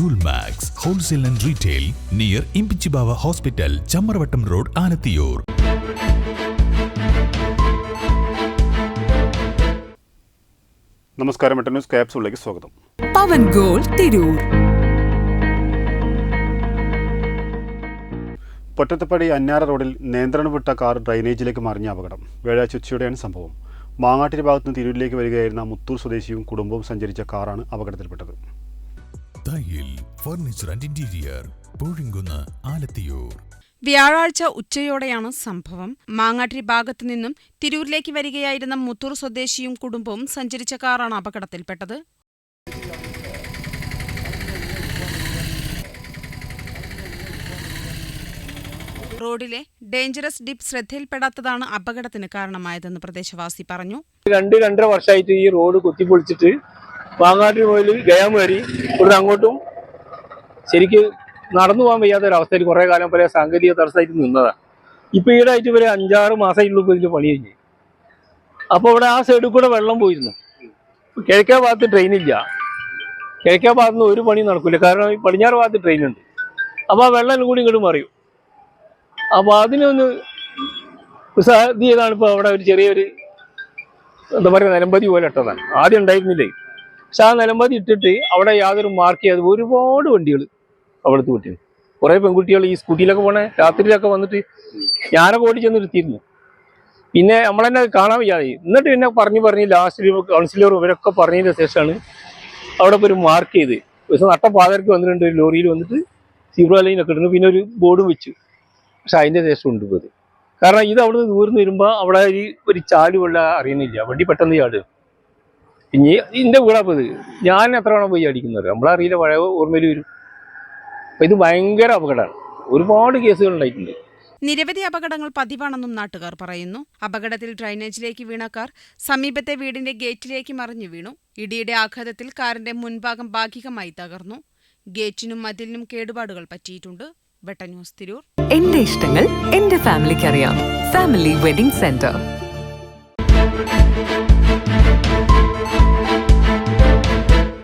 Jewel max wholesale and retail near Imbichibava hospital Chamravattam road Alathiyur നമസ്കാരം മെട്ട news ക്യാപ്സുകളിലേക്ക് സ്വാഗതം. പവൻ goal Tirur. പൊറ്റത്തപ്പടി അന്നാര റോഡിൽ നിയന്ത്രണം വിട്ട കാർ ഡ്രൈനേജിലേക്ക് മറിഞ്ഞ അപകടം. വ്യാഴാഴ്ച ഉച്ചയോടെയാണ് സംഭവം. മാങ്ങാട്ടിരി ഭാഗത്ത് നിന്ന് തിരൂരിലേക്ക് വരികയായിരുന്ന മുത്തൂർ സ്വദേശിയും കുടുംബവും സഞ്ചരിച്ച കാറാണ് അപകടത്തിൽപ്പെട്ടത്. Furniture and interior Poozhikunnu Alathiyur. വ്യാഴാഴ്ച ഉച്ചയോടെയാണ് സംഭവം. മാങ്ങാട്ടിരി ഭാഗത്തു നിന്നും തിരൂരിലേക്ക് വരികയായിരുന്ന മുത്തൂർ സ്വദേശിയും കുടുംബവും സഞ്ചരിച്ച കാറാണ് അപകടത്തിൽപ്പെട്ടത്. റോഡിലെ ഡേഞ്ചറസ് ഡിപ്പ് ശ്രദ്ധയിൽപ്പെടാത്തതാണ് അപകടത്തിന് കാരണമായതെന്ന് പ്രദേശവാസി പറഞ്ഞു. രണ്ട് രണ്ടര വർഷമായിട്ട് ഈ റോഡ് കുത്തിപ്പൊളിച്ചിട്ട് വാങ്ങാട്ടിന് മുതൽ ഗയാം കയറി. ഇവിടുന്ന് അങ്ങോട്ടും ശരിക്ക് നടന്നു പോകാൻ വയ്യാത്ത ഒരു അവസ്ഥയിൽ കുറേ കാലം പോലെ സാങ്കേതിക തടസ്സമായിട്ട് നിന്നതാ. ഇപ്പൊ ഈടായിട്ട് ഇവരെ അഞ്ചാറ് മാസമായിട്ടുള്ള ഇപ്പൊ ഇതിന്റെ പണി കഴിഞ്ഞ് അപ്പൊ ഇവിടെ ആ സൈഡിൽ കൂടെ വെള്ളം പോയിരുന്നു. കിഴക്കേ ഭാഗത്ത് ട്രെയിൻ ഇല്ല. കിഴക്കേ ഭാഗത്ത് നിന്ന് ഒരു പണി നടക്കില്ല കാരണം ഈ പടിഞ്ഞാറ് ഭാഗത്ത് ട്രെയിൻ ഉണ്ട്. അപ്പൊ ആ വെള്ളം കൂടി ഇങ്ങോട്ട് മറിയും. അപ്പൊ അതിനൊന്ന് ഇത് ചെയ്താണ് ഇപ്പൊ അവിടെ ഒരു ചെറിയൊരു എന്താ പറയുക നിലമ്പതി പോലെ ഇട്ടതാണ്. ആദ്യം ഉണ്ടായിരുന്നില്ലേ? പക്ഷെ ആ നിലമ്പതി ഇട്ടിട്ട് അവിടെ യാതൊരു മാർക്ക് ചെയ്യാതെ ഒരുപാട് വണ്ടികൾ അവിടുത്തെ കുട്ടികൾ കുറേ പെൺകുട്ടികൾ ഈ സ്കൂട്ടിയിലൊക്കെ പോണേ രാത്രിയിലൊക്കെ വന്നിട്ട് ഞാനൊക്കെ ഓടി ചെന്ന് നിർത്തിയിരുന്നു പിന്നെ നമ്മളെന്നെ കാണാൻ വയ്യാതെ. എന്നിട്ട് പിന്നെ പറഞ്ഞു പറഞ്ഞ് ലാസ്റ്റ് കൗൺസിലർ ഇവരൊക്കെ പറഞ്ഞതിന് ശേഷമാണ് അവിടെ ഒരു മാർക്ക് ചെയ്ത്. ഒരു നട്ട പാതർക്ക് വന്നിട്ടുണ്ട് ഒരു ലോറിയിൽ വന്നിട്ട് സീറോ ലൈനൊക്കെ ഇടുന്നു. പിന്നെ ഒരു ബോർഡും വെച്ചു. പക്ഷെ അതിന്റെ ശേഷം ഉണ്ട് ഇപ്പോൾ കാരണം ഇത് അവിടുന്ന് ദൂരം വരുമ്പോൾ അവിടെ ഒരു ഒരു ചാൽ അറിയുന്നില്ല. വണ്ടി പെട്ടെന്ന് ചാടും. ഇനി ഇതിന്റെ വീടാ ഇത്. ഞാൻ എത്ര തവണ പോയി അടിക്കുന്നത് നമ്മളറിയില്ല പഴയ ഓർമ്മയിൽ വരും. അപ്പൊ ഇത് ഭയങ്കര അപകടമാണ്. ഒരുപാട് കേസുകൾ ഉണ്ടായിട്ടുണ്ട്. നിരവധി അപകടങ്ങൾ പതിവാണെന്നും നാട്ടുകാർ പറയുന്നു. അപകടത്തിൽ ഡ്രൈനേജിലേക്ക് വീണ കാർ സമീപത്തെ വീടിന്റെ ഗേറ്റിലേക്ക് മറിഞ്ഞു വീണു. ഇടിയുടെ ആഘാതത്തിൽ കാറിന്റെ മുൻഭാഗം ഭാഗികമായി തകർന്നു. ഗേറ്റിനും മതിലിനും കേടുപാടുകൾ പറ്റിയിട്ടുണ്ട്. വെട്ടന്യൂസ് തിരൂർ. എന്റെ ഇഷ്ടങ്ങൾ എന്റെ ഫാമിലിക്ക് അറിയാം ഫാമിലി വെഡിംഗ് സെന്റർ.